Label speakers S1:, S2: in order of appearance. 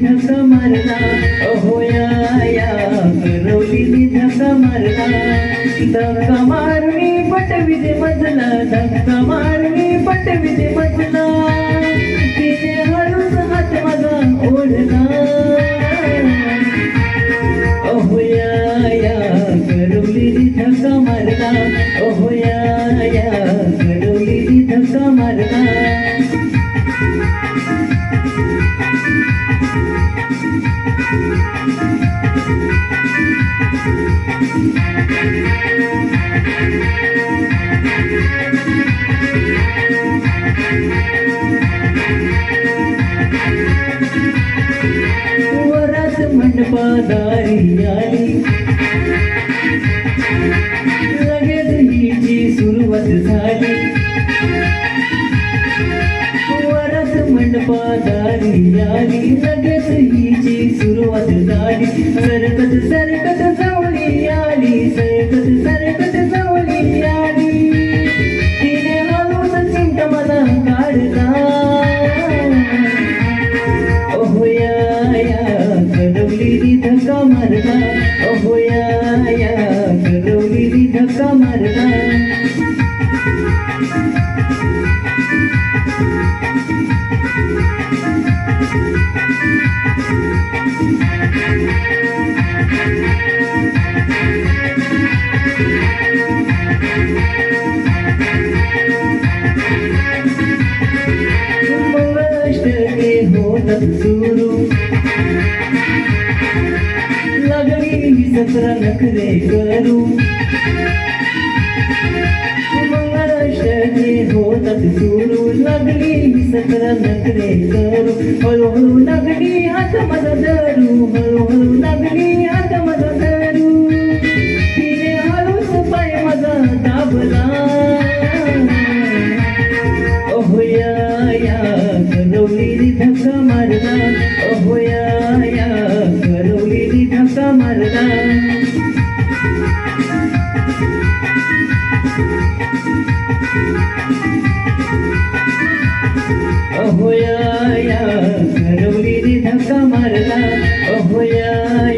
S1: धस मरला. अहोया धक्का मारला अहो या धक्का मारला अहो या या धक्का मारला अहो या मारणी पटविधे मजला मारणी पटविधे मजला. तिने हळूच हात माझा ओढला. अहोया या या करवलीनी अहोया मंडपादारी आली. लगेच हिची सुरुवात झाली. वरात मंडपादारी आली. लगेच सुरुवात झाली. सरकत सरकत सावली आली सरकत सरकत सावली आली. तिने हळूच चिंत मला काढला. अहो या या धक्का मारला. अहो या या धक्का मारला. मंगळाष्टके होतात सुरू लागली सतरा नखरे होतात सुरू लागली. सतरा नखरे करू. हळूहळू लागली. हात माझा धरू हळूहळू लागली. हात माझा धरू तिने हळूच पाय माझा दाबला. अहो या धक्का मारला. अहो होया या या दिन धक्का मारला होया